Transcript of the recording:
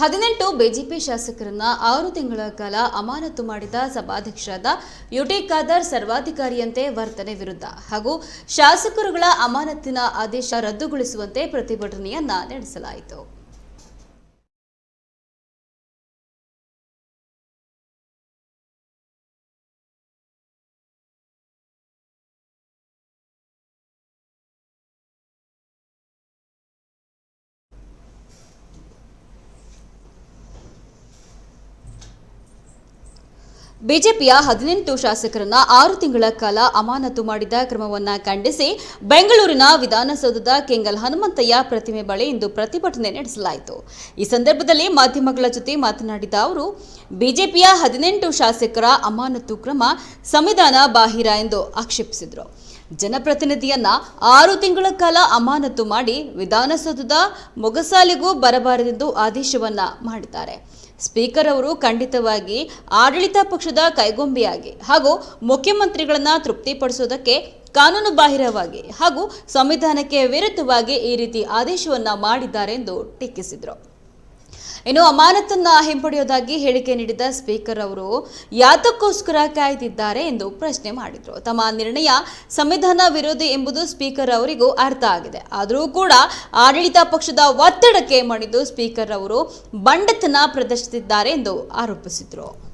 ಹದಿನೆಂಟು ಬಿಜೆಪಿ ಶಾಸಕರನ್ನ ಆರು ತಿಂಗಳ ಕಾಲ ಅಮಾನತು ಮಾಡಿದ ಸಭಾಧ್ಯಕ್ಷರಾದ ಯುಟಿ ಖಾದರ್ ಸರ್ವಾಧಿಕಾರಿಯಂತೆ ವರ್ತನೆ ವಿರುದ್ಧ ಹಾಗೂ ಶಾಸಕರುಗಳ ಅಮಾನತಿನ ಆದೇಶ ರದ್ದುಗೊಳಿಸುವಂತೆ ಪ್ರತಿಭಟನೆಯನ್ನ ನಡೆಸಲಾಯಿತು. ಬಿಜೆಪಿಯ ಹದಿನೆಂಟು ಶಾಸಕರನ್ನ ಆರು ತಿಂಗಳ ಕಾಲ ಅಮಾನತು ಮಾಡಿದ ಕ್ರಮವನ್ನ ಖಂಡಿಸಿ ಬೆಂಗಳೂರಿನ ವಿಧಾನಸೌಧದ ಕೆಂಗಲ್ ಹನುಮಂತಯ್ಯ ಪ್ರತಿಮೆ ಬಳಿ ಇಂದು ಪ್ರತಿಭಟನೆ ನಡೆಸಲಾಯಿತು. ಈ ಸಂದರ್ಭದಲ್ಲಿ ಮಾಧ್ಯಮಗಳ ಜೊತೆ ಮಾತನಾಡಿದ ಅವರು, ಬಿಜೆಪಿಯ ಹದಿನೆಂಟು ಶಾಸಕರ ಅಮಾನತು ಕ್ರಮ ಸಂವಿಧಾನ ಬಾಹಿರ ಎಂದು ಆಕ್ಷೇಪಿಸಿದರು. ಜನಪ್ರತಿನಿಧಿಯನ್ನ ಆರು ತಿಂಗಳ ಕಾಲ ಅಮಾನತು ಮಾಡಿ ವಿಧಾನಸೌಧದ ಮೊಗಸಾಲಿಗೂ ಬರಬಾರದೆಂದು ಆದೇಶವನ್ನ ಮಾಡಿದ್ದಾರೆ. ಸ್ಪೀಕರ್ ಅವರು ಖಂಡಿತವಾಗಿ ಆಡಳಿತ ಪಕ್ಷದ ಕೈಗೊಂಬೆಯಾಗಿ ಹಾಗೂ ಮುಖ್ಯಮಂತ್ರಿಗಳನ್ನ ತೃಪ್ತಿಪಡಿಸೋದಕ್ಕೆ ಕಾನೂನು ಬಾಹಿರವಾಗಿ ಹಾಗೂ ಸಂವಿಧಾನಕ್ಕೆ ವಿರುದ್ಧವಾಗಿ ಈ ರೀತಿ ಆದೇಶವನ್ನ ಮಾಡಿದ್ದಾರೆ ಎಂದು ಟೀಕಿಸಿದರು. ಇನ್ನು ಅಮಾನತನ್ನ ಹಿಂಪಡೆಯೋದಾಗಿ ಹೇಳಿಕೆ ನೀಡಿದ ಸ್ಪೀಕರ್ ಅವರು, ಯಾತಕ್ಕೋಸ್ಕರ ಕಾಯ್ದಿದ್ದಾರೆ ಎಂದು ಪ್ರಶ್ನೆ ಮಾಡಿದರು. ತಮ್ಮ ನಿರ್ಣಯ ಸಂವಿಧಾನ ವಿರೋಧಿ ಎಂಬುದು ಸ್ಪೀಕರ್ ಅವರಿಗೂ ಅರ್ಥ ಆಗಿದೆ. ಆದರೂ ಕೂಡ ಆಡಳಿತ ಪಕ್ಷದ ಒತ್ತಡಕ್ಕೆ ಮಣಿದು ಸ್ಪೀಕರ್ ಅವರು ಬಂಡತನ ಪ್ರದರ್ಶಿಸಿದ್ದಾರೆ ಎಂದು ಆರೋಪಿಸಿದರು.